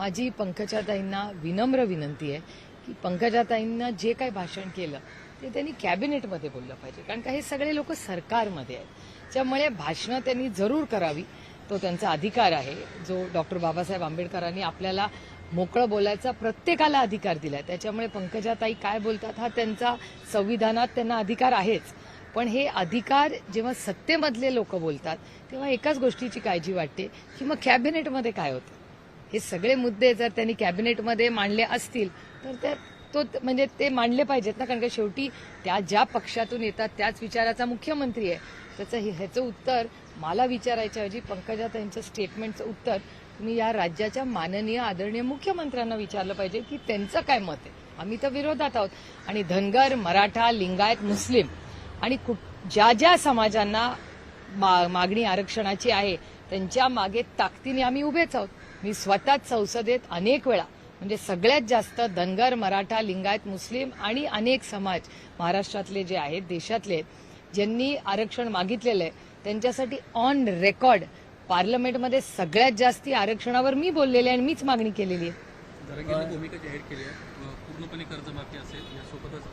माझी पंकजाताईंना विनम्र विनंती आहे की पंकजाताईंना जे काही भाषण केलं ते त्यांनी कॅबिनेटमध्ये बोललं पाहिजे. कारण का हे सगळे लोक सरकारमध्ये आहेत. त्यामुळे भाषणं त्यांनी जरूर करावी. तो त्यांचा अधिकार आहे. जो डॉक्टर बाबासाहेब आंबेडकरांनी आपल्याला मोकळं बोलायचा प्रत्येकाला अधिकार दिलाय. त्याच्यामुळे पंकजाताई काय बोलतात हा त्यांचा संविधानात त्यांना अधिकार आहेच. पण हे अधिकार जेव्हा सत्तेमधले लोक बोलतात तेव्हा एकाच गोष्टीची काळजी वाटते की मग कॅबिनेटमध्ये काय होतं? हे सगळे मुद्दे जर त्यांनी कॅबिनेटमध्ये मांडले असतील तर त्या तो म्हणजे ते मांडले पाहिजेत ना कारण का शेवटी त्या ज्या पक्षातून येतात त्याच विचाराचा मुख्यमंत्री आहे. त्याचं हे- ह्याचं उत्तर मला विचारायच्या ऐवजी पंकजाताईंच्या स्टेटमेंटचं उत्तर तुम्ही या राज्याच्या माननीय आदरणीय मुख्यमंत्र्यांना विचारलं पाहिजे की त्यांचं काय मत आहे? आम्ही तर विरोधात आहोत. आणि धनगर मराठा लिंगायत मुस्लिम आणि कुठ- ज्या ज्या समाजांना मा- मागणी आरक्षणाची आहे त्यांच्या मागे ताकदीने आम्ही उभेच आहोत. मी स्वतःच संसदेत अनेक वेळा म्हणजे सगळ्यात जास्त धनगर मराठा लिंगायत मुस्लिम आणि अनेक समाज महाराष्ट्रातले जे आहेत देशातले आहेत, ज्यांनी आरक्षण मागितलेलं आहे त्यांच्यासाठी ऑन रेकॉर्ड पार्लमेंटमध्ये सगळ्यात जास्ती आरक्षणावर मी बोललेले आहे आणि मीच मागणी केलेली आहे. पूर्णपणे कर्जमाफी असेल यासोबतच